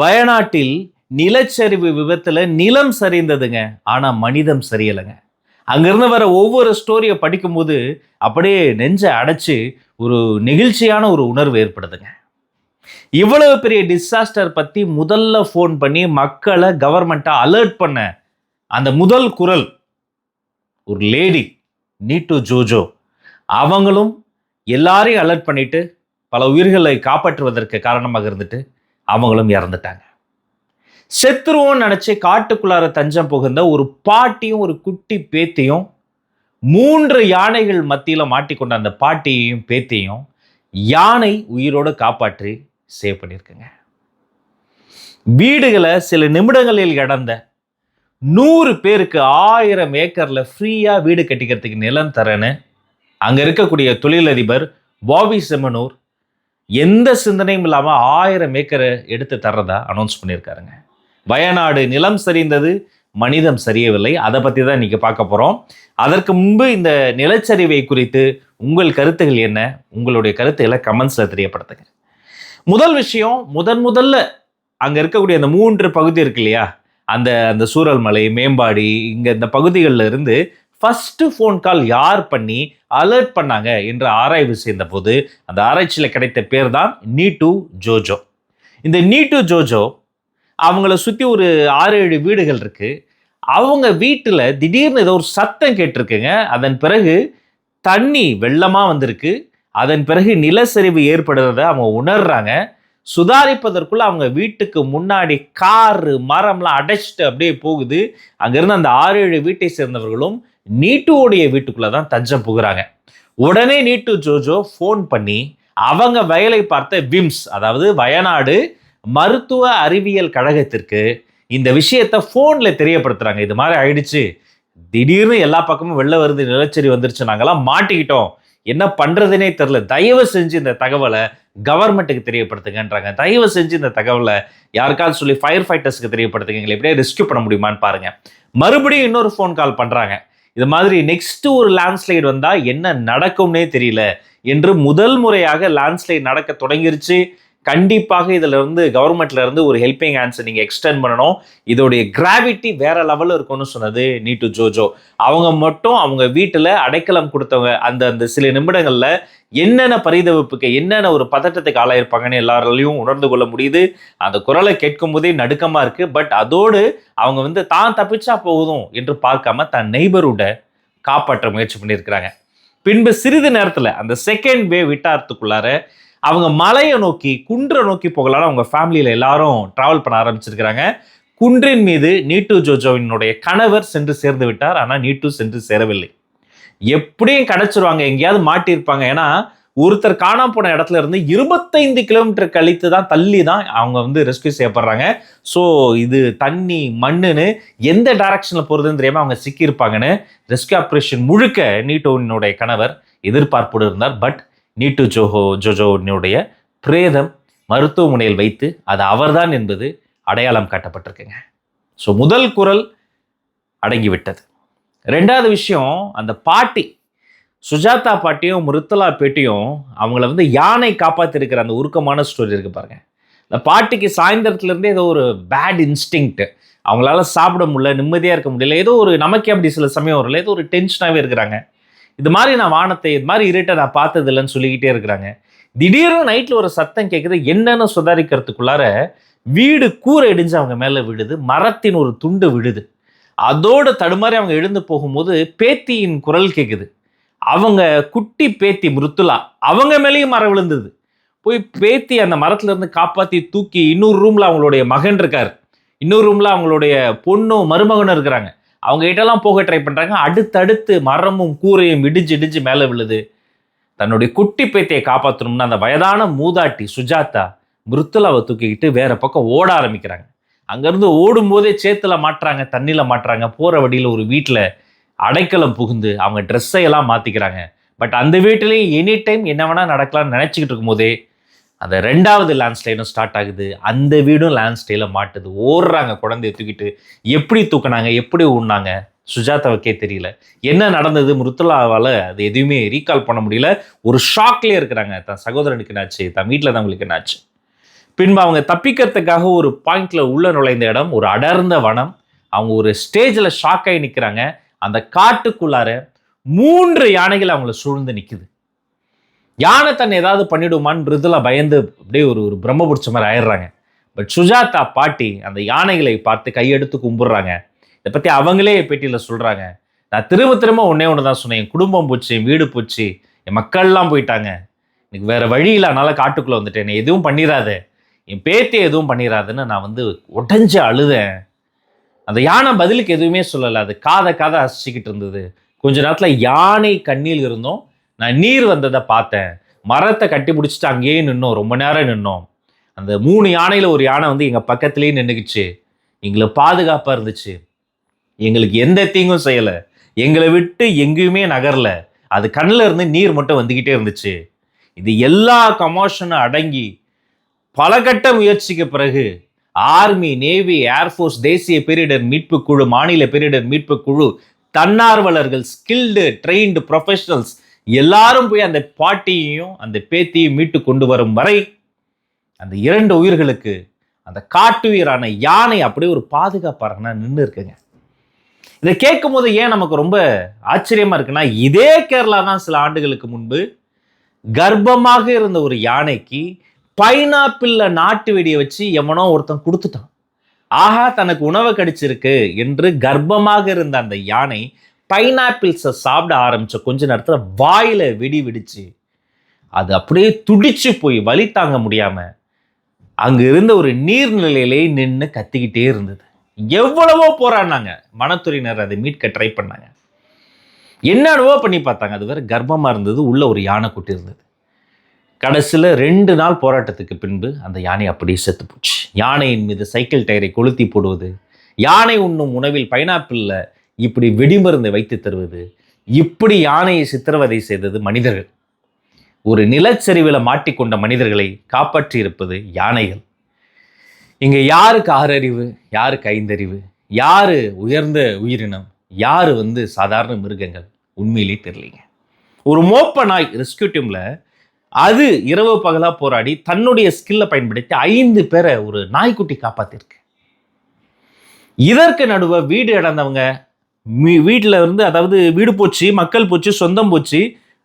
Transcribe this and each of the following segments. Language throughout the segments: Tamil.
வயநாட்டில் நிலச்சரிவு விபத்தில் நிலம் சரிந்ததுங்க. ஆனால் மனிதம் சரியலைங்க. அங்கிருந்து வர ஒவ்வொரு ஸ்டோரியை படிக்கும்போது அப்படியே நெஞ்சை அடைச்சி ஒரு நெகிழ்ச்சியான ஒரு உணர்வு ஏற்படுதுங்க. இவ்வளவு பெரிய டிசாஸ்டர் பற்றி முதல்ல ஃபோன் பண்ணி மக்களை கவர்மெண்ட்டை அலர்ட் பண்ண அந்த முதல் குரல் ஒரு லேடி நீட்டு ஜோஜோ அவங்களும் எல்லாரையும் அலர்ட் பண்ணிட்டு பல உயிர்களை காப்பாற்றுவதற்கு காரணமாக இருந்துட்டு அவங்களும் இறந்துட்டாங்க. செத்துருவோன்னு நினச்சி காட்டுக்குள்ளார தஞ்சம் புகுந்த ஒரு பாட்டியும் ஒரு குட்டி பேத்தியும் மூன்று யானைகள் மத்தியில் மாட்டிக்கொண்ட அந்த பாட்டியையும் பேத்தியும் யானை உயிரோடு காப்பாற்றி சேவ் பண்ணியிருக்குங்க. வீடுகளை சில நிமிடங்களில் கடந்த நூறு பேருக்கு ஆயிரம் ஏக்கரில் ஃப்ரீயாக வீடு கட்டிக்கிறதுக்கு நிலம் தரேன்னு அங்கே இருக்கக்கூடிய தொழிலதிபர் பாபி செம்மனூர் எந்த சிந்தனையும் இல்லாமல் ஆயிரம் ஏக்கரை எடுத்து தர்றதா அனௌன்ஸ் பண்ணியிருக்காருங்க. வயநாடு நிலம் சரிந்தது மனிதம் சரியவில்லை. அதை பற்றி தான் இன்றைக்கி பார்க்க போகிறோம் அதற்கு முன்பு இந்த நிலச்சரிவை குறித்து உங்கள் கருத்துகள் என்ன? உங்களுடைய கருத்துக்களை கமெண்ட்ஸில் தெரியப்படுத்துங்க. முதல் விஷயம் முதன் முதல்ல அங்கே இருக்கக்கூடிய அந்த மூன்று பகுதி இருக்கு இல்லையா? அந்த அந்த சூரல்மலை மேம்பாடி இங்கே இந்த பகுதிகளில் இருந்து ஃபஸ்ட்டு ஃபோன் கால் யார் பண்ணி அலர்ட் பண்ணாங்க என்று ஆராய்வு செய்தபோது அந்த ஆராய்ச்சியில் கிடைத்த பேர் தான் நீட்டு ஜோஜோ. இந்த நீட்டு ஜோஜோ அவங்கள சுற்றி ஒரு ஆறு ஏழு வீடுகள் இருக்குது அவங்க வீட்டில் திடீர்னு ஏதோ ஒரு சத்தம் கேட்டிருக்குங்க. அதன் பிறகு தண்ணி வெள்ளமாக வந்திருக்கு. அதன் பிறகு நிலச்சரிவு ஏற்படுறத அவங்க உணர்றாங்க. சுதாரிப்பதற்குள்ள அவங்க வீட்டுக்கு முன்னாடி காரு மரம்லாம் அடைச்சிட்டு அப்படியே போகுது. அங்கிருந்து அந்த ஆறு ஏழு வீட்டை சேர்ந்தவர்களும் நீட்டுவோடைய வீட்டுக்குள்ளே தான் தஞ்சம் புகுறாங்க. உடனே நீட்டு ஜோஜோ ஃபோன் பண்ணி அவங்க வயலை பார்த்த விம்ஸ் அதாவது வயநாடு மருத்துவ அறிவியல் கழகத்திற்கு இந்த விஷயத்தை ஃபோனில் தெரியப்படுத்துகிறாங்க இது மாதிரி ஆயிடுச்சு. திடீர்னு எல்லா பக்கமும் வெளில வருது நிலச்சரி வந்துருச்சு நாங்கள்லாம் மாட்டிக்கிட்டோம். என்ன பண்ணுறதுனே தெரில தயவு செஞ்சு இந்த தகவலை கவர்மெண்ட்டுக்கு தெரியப்படுத்துங்கன்றாங்க. தயவு செஞ்சு இந்த தகவலை யாருக்காவது சொல்லி ஃபயர் ஃபைட்டர்ஸ்க்கு தெரியப்படுத்துங்க. எங்களை எப்படியே ரெஸ்கியூ பண்ண முடியுமான்னு பாருங்கள் மறுபடியும் இன்னொரு ஃபோன் கால் பண்ணுறாங்க இது மாதிரி நெக்ஸ்ட் ஒரு லேண்ட்ஸ்லைடு வந்தால் என்ன நடக்கும்னே தெரியல. என்று முதல் முறையாக லேண்ட்ஸ்லைட் நடக்க தொடங்கிருச்சு. கண்டிப்பாக இதில் இருந்து கவர்மெண்ட்ல இருந்து ஒரு ஹெல்பிங் ஹேண்ட்ஸ் நீங்கள் எக்ஸ்டெண்ட் பண்ணணும். இதோடைய கிராவிட்டி வேற லெவலில் இருக்கும்னு சொன்னது நீட்டு ஜோஜோ. அவங்க மட்டும் அவங்க வீட்டில் அடைக்கலம் கொடுத்தவங்க அந்த அந்த சில நிமிடங்களில் என்னென்ன பரிதவிப்புக்கு என்னென்ன ஒரு பதட்டத்துக்கு ஆளாயிருப்பாங்கன்னு எல்லாராலையும் உணர்ந்து கொள்ள முடியுது. அந்த குரலை கேட்கும் போதே நடுக்கமாக இருக்குது பட் அதோடு அவங்க வந்து தான் தப்பிச்சா போதும் என்று பார்க்காம தன் நெய்பரோட காப்பாற்ற முயற்சி பண்ணியிருக்கிறாங்க. பின்பு சிறிது நேரத்தில் அந்த செகண்ட் வே விட்டாரத்துக்குள்ளார அவங்க மலையை நோக்கி குன்றை நோக்கி போகலான்னு அவங்க ஃபேமிலியில் எல்லாரும் ட்ராவல் பண்ண ஆரம்பிச்சிருக்கிறாங்க. குன்றின் மீது நீட்டு ஜோஜோவினுடைய கணவர் சென்று சேர்ந்து விட்டார். ஆனால் நீட்டு சென்று சேரவில்லை. எப்படியும் கிடைச்சிருவாங்க. எங்கேயாவது மாட்டியிருப்பாங்க. ஏன்னா ஒருத்தர் காணாம போன இடத்துல இருந்து இருபத்தைந்து கிலோமீட்டர் கழித்து தான் தள்ளி தான் அவங்க வந்து ரெஸ்கியூ செய்யப்படுறாங்க. ஸோ இது தண்ணி மண்ணுன்னு எந்த டைரக்ஷனில் போகிறதுன்னு தெரியாமல் அவங்க சிக்கியிருப்பாங்கன்னு ரெஸ்கியூ ஆப்ரேஷன் முழுக்க நீட்டோவினுடைய கணவர் எதிர்பார்ப்போடு இருந்தார். பட் நீட்டு ஜோஹோ ஜோஜோனுடைய பிரேதம் மருத்துவமனையில் வைத்து அது அவர்தான் என்பது அடையாளம் காட்டப்பட்டிருக்குங்க. ஸோ முதல் குரல் அடங்கிவிட்டது. ரெண்டாவது விஷயம் அந்த பாட்டி சுஜாதா பாட்டியும் மிருத்தலா பேட்டியும் அவங்கள வந்து யானை காப்பாற்றிருக்கிற அந்த உருக்கமான ஸ்டோரி இருக்கு பாருங்க. இந்த பாட்டிக்கு சாயந்தரத்துலேருந்தே ஏதோ ஒரு பேட் இன்ஸ்டிங்க்டு அவங்களால சாப்பிட முடியல நிம்மதியாக இருக்க முடியல ஏதோ ஒரு நமக்கே அப்படி சில சமயம் வரல ஏதோ ஒரு டென்ஷனாகவே இருக்கிறாங்க. இது மாதிரி நான் வானத்தை இது மாதிரி இருட்டை நான் பார்த்தது இல்லைன்னு சொல்லிக்கிட்டே இருக்கிறாங்க. திடீர்னு நைட்டில் ஒரு சத்தம் கேட்குது என்னன்னு சுதாரிக்கிறதுக்குள்ளார வீடு கூரை இடிஞ்சு அவங்க மேலே விழுது மரத்தின் ஒரு துண்டு விழுது. அதோட தடுமாறி அவங்க எழுந்து போகும்போது பேத்தியின் குரல் கேட்குது அவங்க குட்டி பேத்தி மிருத்துலா அவங்க மேலேயும் மரம் விழுந்தது. போய் பேத்தி அந்த மரத்துல இருந்து காப்பாத்தி தூக்கி இன்னொரு ரூம்ல அவங்களுடைய மகன் இருக்கார். இன்னொரு ரூம்ல அவங்களுடைய பொண்ணும் மருமகனும் இருக்கிறாங்க. அவங்க கிட்டலாம் போக ட்ரை பண்ணுறாங்க அடுத்தடுத்து மரமும் கூரையும் இடிஞ்சு இடிஞ்சு மேலே விழுது. தன்னுடைய குட்டி பேத்தையை காப்பாற்றணும்னு அந்த வயதான மூதாட்டி சுஜாதா மிருத்துலாவை தூக்கிக்கிட்டு வேற பக்கம் ஓட ஆரம்பிக்கிறாங்க. அங்கேருந்து ஓடும்போதே சேத்துல மாட்டுறாங்க தண்ணியில் மாட்டுறாங்க. போகிற வழியில் ஒரு வீட்டில் அடைக்கலம் புகுந்து அவங்க ட்ரெஸ்ஸை எல்லாம் பட் அந்த வீட்டிலேயே எனி டைம் என்ன வேணால் நடக்கலாம்னு நினச்சிக்கிட்டு இருக்கும்போதே அந்த ரெண்டாவது லேண்ட்ஸ்லைனும் ஸ்டார்ட் ஆகுது. அந்த வீடும் லேண்ட்ஸ்டைல மாட்டுது. ஓடுறாங்க. குழந்தைய தூக்கிட்டு எப்படி தூக்குனாங்க? எப்படி ஊடினாங்க? சுஜாதாவுக்கே தெரியல. என்ன நடந்தது? மிருத்துலாவால் அது எதுவுமே ரீகால் பண்ண முடியல. ஒரு ஷாக்லேயே இருக்கிறாங்க. தன் சகோதரனுக்கு என்னாச்சு? தன் வீட்டில் தான் உங்களுக்கு என்னாச்சு? பின்பு அவங்க தப்பிக்கிறதுக்காக ஒரு பாயிண்ட்ல உள்ள நுழைந்த இடம் ஒரு அடர்ந்த வனம். அவங்க ஒரு ஸ்டேஜில் ஷாக்காகி நிற்கிறாங்க அந்த காட்டுக்குள்ளார மூன்று யானைகள் அவங்கள சூழ்ந்து நிற்குது யானை தன்னை ஏதாவது பண்ணிடுமான்னு மிருதுலா பயந்து அப்படியே ஒரு ஒரு பிரம்ம பிடிச்ச மாதிரி ஆயிடுறாங்க. பட் சுஜாதா பாட்டி அந்த யானைகளை பார்த்து கையெடுத்து கும்பிடுறாங்க. இதை பற்றி அவங்களே பேட்டியில் சொல்கிறாங்க நான் திரும்ப திரும்ப ஒன்றே ஒன்று தான் சொன்னேன். என் குடும்பம் போச்சு என் வீடு போச்சு என் மக்கள்லாம் போயிட்டாங்க. எனக்கு வேறு வழி இல்லை காட்டுக்குள்ளே வந்துட்டேன். என்னை எதுவும் பண்ணிடாத என் பேத்தி எதுவும் பண்ணிடாதுன்னு நான் வந்து உடஞ்சி அழுதேன். அந்த யானை பதிலுக்கு எதுவுமே சொல்லலை. அது காதை காதை அசிச்சுக்கிட்டு இருந்தது. கொஞ்ச நேரத்தில் யானை கண்ணில் இருந்தோம். நான் நீர் வந்ததை பார்த்தேன். மரத்தை கட்டி பிடிச்சிட்டு அங்கேயே நின்னோம். ரொம்ப நேரம் நின்னோம். அந்த மூணு யானையில் ஒரு யானை வந்து எங்கள் பக்கத்துலேயே நின்றுக்குச்சு எங்களை பாதுகாப்பாக இருந்துச்சு. எங்களுக்கு எந்த தீங்கும் செய்யலை. எங்களை விட்டு எங்கேயுமே நகரல. அது கண்ணில் இருந்து நீர் மட்டும் வந்துக்கிட்டே இருந்துச்சு. இது எல்லா கமோஷனும் அடங்கி பல கட்ட முயற்சிக்கு பிறகு ஆர்மி நேவி ஏர்ஃபோர்ஸ் தேசிய பேரிடர் மீட்பு குழு மாநில பேரிடர் மீட்பு குழு தன்னார்வலர்கள் ஸ்கில்டு ட்ரெயின்டு ப்ரொஃபஷனல்ஸ் எல்லாரும் போய் அந்த பாட்டியையும் அந்த பேத்தியையும் மீட்டு கொண்டு வரும் வரை அந்த இரண்டு உயிர்களுக்கு அந்த காட்டுயிரான யானை அப்படியே ஒரு பாதுகாப்பாரனா நின்று இருக்குங்க. இதை கேட்கும் போது ஏன் நமக்கு ரொம்ப ஆச்சரியமா இருக்குன்னா இதே கேரளா தான் சில ஆண்டுகளுக்கு முன்பு கர்ப்பமாக இருந்த ஒரு யானைக்கு பைனாப்பிள்ல நாட்டு வெடியை வச்சு எவனோ ஒருத்தன் கொடுத்துட்டான். ஆஹா தனக்கு உணவு கிடைச்சிருக்கு என்று கர்ப்பமாக இருந்த அந்த யானை பைனாப்பிள்ஸை சாப்பிட ஆரம்பித்த கொஞ்ச நேரத்தில் வாயில் வெடி வெடிச்சு அது அப்படியே துடிச்சு போய் வலி தாங்க முடியாமல் அங்கே இருந்த ஒரு நீர்நிலையிலே நின்று கத்திக்கிட்டே இருந்தது. எவ்வளவோ போராடினாங்க. வனத்துறையினர் அதை மீட்க ட்ரை பண்ணாங்க. என்னென்னவோ பண்ணி பார்த்தாங்க. அது வேறு கர்ப்பமாக இருந்தது. உள்ள ஒரு யானை குட்டி இருந்தது. கடைசியில் ரெண்டு நாள் போராட்டத்துக்கு பின்பு அந்த யானை அப்படியே செத்து போச்சு. யானையின் மீது சைக்கிள் டயரை கொளுத்தி போடுவது யானை உண்ணும் உணவில் பைனாப்பிளில் இப்படி வெடிமருந்தை வைத்து தருவது இப்படி யானையை சித்திரவதை செய்தது மனிதர்கள். ஒரு நிலச்சரிவில் மாட்டிக்கொண்ட மனிதர்களை காப்பாற்றியிருப்பது யானைகள். இங்கே யாருக்கு ஆறறிவு யாருக்கு ஐந்தறிவு யார் உயர்ந்த உயிரினம் யாரு வந்து சாதாரண மிருகங்கள் உண்மையிலே தெரியலீங்க. ஒரு மோப்ப நாய் ரெஸ்கியூ டீமில் அது இரவு பகலாக போராடி தன்னுடைய ஸ்கில்லை பயன்படுத்தி ஐந்து பேரை ஒரு நாய்க்குட்டி காப்பாத்திருக்கு. இதற்கு நடுவே வீடு இழந்தவங்க வீட்டில் இருந்து அதாவது வீடு போச்சு மக்கள் போச்சு சொந்தம் போச்சு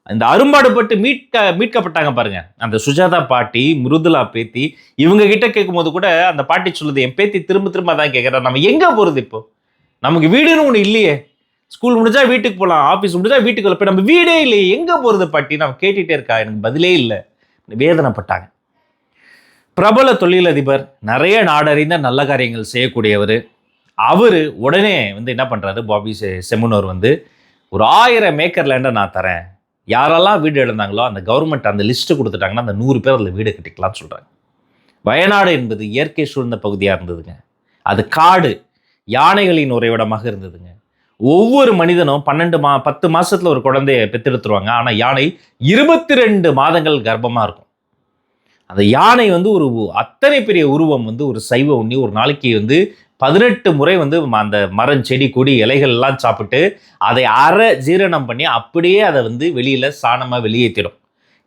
இந்த அரும்பாடுபட்டு மீட்க மீட்கப்பட்டாங்க பாருங்க. அந்த சுஜாதா பாட்டி மிருதுலா பேத்தி இவங்க கிட்ட கேட்கும்போது கூட அந்த பாட்டி சொல்லுது என் பேத்தி திரும்ப திரும்ப தான் கேட்குறா நம்ம எங்கே போகிறது இப்போ? நமக்கு வீடுன்னு ஒன்று இல்லையே. ஸ்கூல் முடிஞ்சா வீட்டுக்கு போகலாம் ஆஃபீஸ் முடிஞ்சா வீட்டுக்கு போய் நம்ம வீடே இல்லையே. எங்கே போகிறது பாட்டி? நான் கேட்டுகிட்டே இருக்கா எனக்கு பதிலே இல்லை. வேதனைப்பட்டாங்க. பிரபல தொழிலதிபர் நிறைய நாடறிந்த நல்ல காரியங்கள் செய்யக்கூடியவர். அவர் உடனே வந்து என்ன பண்ணுறாரு பாபி செ செமுனோர் வந்து ஒரு ஆயிரம் ஏக்கர் லேண்டை நான் தரேன். யாரெல்லாம் வீடு இழந்தாங்களோ அந்த கவர்மெண்ட் அந்த லிஸ்ட்டு கொடுத்துட்டாங்கன்னா அந்த நூறு பேர் அதில் வீடு கட்டிக்கலாம்னு சொல்கிறாங்க வயநாடு என்பது இயற்கை சூழ்ந்த பகுதியாக இருந்ததுங்க. அது காடு யானைகளின் உறைவிடமாக இருந்ததுங்க. ஒவ்வொரு மனிதனும் பன்னெண்டு மா பத்து மாதத்தில் ஒரு குழந்தைய பெற்றெடுத்துருவாங்க ஆனால் யானை இருபத்தி ரெண்டு மாதங்கள் கர்ப்பமாக இருக்கும். அந்த யானை வந்து ஒரு அத்தனை பெரிய உருவம் வந்து ஒரு சைவ உண்ணி ஒரு நாளைக்கு வந்து பதினெட்டு முறை வந்து அந்த மரம் செடி கொடி இலைகள் எல்லாம் சாப்பிட்டு அதை அரை ஜீரணம் பண்ணி அப்படியே அதை வந்து வெளியில் சாணமாக வெளியேற்றிடும்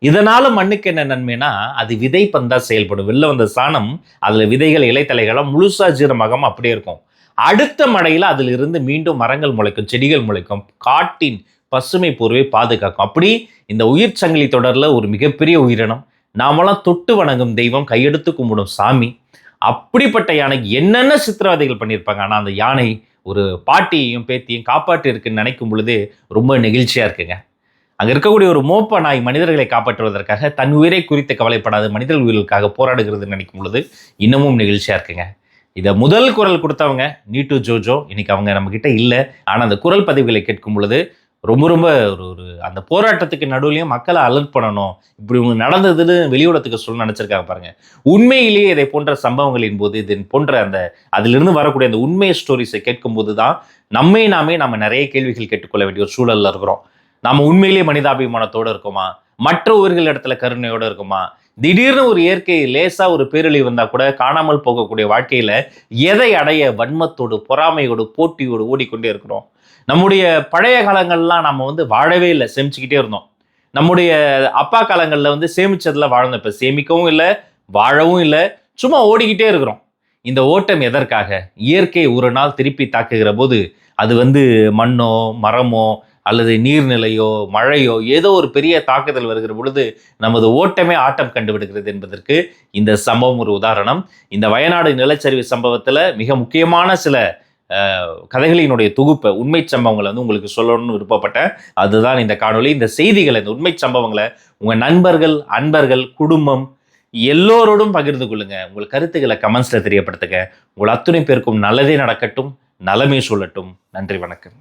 இதனால் மண்ணுக்கு என்ன நன்மைனா அது விதை பந்தா செயல்படும். வெளில வந்த சாணம் அதில் விதைகள் இலைத்தலைகளாக முழுசா ஜீரணமாகாம அப்படியே இருக்கும். அடுத்த மழையில் அதில் இருந்து மீண்டும் மரங்கள் முளைக்கும் செடிகள் முளைக்கும் காட்டின் பசுமை போர்வை பாதுகாக்கும். அப்படி இந்த உயிர் சங்கிலி தொடரில் ஒரு மிகப்பெரிய உயிரினம். நாமெல்லாம் தொட்டு வணங்கும் தெய்வம் கையெடுத்து கும்பிடும் சாமி. அப்படிப்பட்ட யானைக்கு என்னென்ன சித்திரவதைகள் பண்ணியிருப்பாங்க? ஆனால் அந்த யானை ஒரு பாட்டியையும் பேத்தியும் காப்பாற்றி இருக்குன்னு நினைக்கும் பொழுது ரொம்ப நெகிழ்ச்சியாக இருக்குங்க. அங்கே இருக்கக்கூடிய ஒரு மோப்ப நாய் மனிதர்களை காப்பாற்றுவதற்காக தன் உயிரை குறித்து கவலைப்படாத மனிதர் உயிர்களுக்காக போராடுகிறது நினைக்கும் பொழுது இன்னமும் நெகிழ்ச்சியாக இருக்குங்க. இதை முதல் குரல் கொடுத்தவங்க நீட்டு ஜோஜோ. இன்னைக்கு அவங்க நம்மக்கிட்ட இல்லை. ஆனால் அந்த குரல் பதிவுகளை கேட்கும் பொழுது ரொம்ப ரொம்ப ஒரு ஒரு அந்த போராட்டத்துக்கு நடுவுலையும் மக்களை அலர்ட் பண்ணணும். இப்படி இவங்க நடந்ததுன்னு வெளியுலகத்துக்கு சொல்ல நினச்சிருக்காங்க பாருங்க. உண்மையிலேயே இதை போன்ற சம்பவங்களின் போது இது போன்ற அந்த அதிலிருந்து வரக்கூடிய அந்த உண்மை ஸ்டோரிஸை கேட்கும்போது தான் நம்மை நாமே நம்ம நிறைய கேள்விகள் கேட்டுக்கொள்ள வேண்டிய ஒரு சூழலில் இருக்கிறோம். நம்ம உண்மையிலேயே மனிதாபிமானத்தோடு இருக்கோமா? மற்ற உயிர்கள் இடத்துல கருணையோடு இருக்குமா? திடீர்னு ஒரு இயற்கை லேசா ஒரு பேரழிவு வந்தா கூட காணாமல் போகக்கூடிய வாழ்க்கையில எதை அடைய வன்மத்தோடு பொறாமையோடு போட்டியோடு ஓடிக்கொண்டே இருக்கிறோம்? நம்முடைய பழைய காலங்கள்லாம் நம்ம வந்து வாழவே இல்லை சேமிச்சுக்கிட்டே இருந்தோம். நம்முடைய அப்பா காலங்களில் வந்து சேமிச்சதில் வாழ்ந்தோம். இப்போ சேமிக்கவும் இல்லை வாழவும் இல்லை சும்மா ஓடிக்கிட்டே இருக்கிறோம். இந்த ஓட்டம் எதற்காக? இயற்கை ஒரு நாள் திருப்பி தாக்குகிற போது அது வந்து மண்ணோ மரமோ அல்லது நீர்நிலையோ மழையோ ஏதோ ஒரு பெரிய தாக்குதல் வருகிற பொழுது நமது ஓட்டமே ஆட்டம் கண்டுவிடுகிறது என்பதற்கு இந்த சம்பவம் ஒரு உதாரணம். இந்த வயநாடு நிலச்சரிவு சம்பவத்தில் மிக முக்கியமான சில கதைகளினுடைய தொகுப்பை உண்மை சம்பவங்களை வந்து உங்களுக்கு சொல்லணும்னு விருப்பப்பட்டேன். அதுதான் இந்த காணொளி. இந்த செய்திகளை இந்த உண்மை சம்பவங்களை உங்கள் நண்பர்கள் அன்பர்கள் குடும்பம் எல்லோரோடும் பகிர்ந்து கொள்ளுங்க. உங்கள் கருத்துக்களை கமெண்ட்ஸில் தெரியப்படுத்துங்க. உங்கள் அத்துணை பேருக்கும் நல்லதே நடக்கட்டும். நலமே சொல்லட்டும். நன்றி வணக்கம்.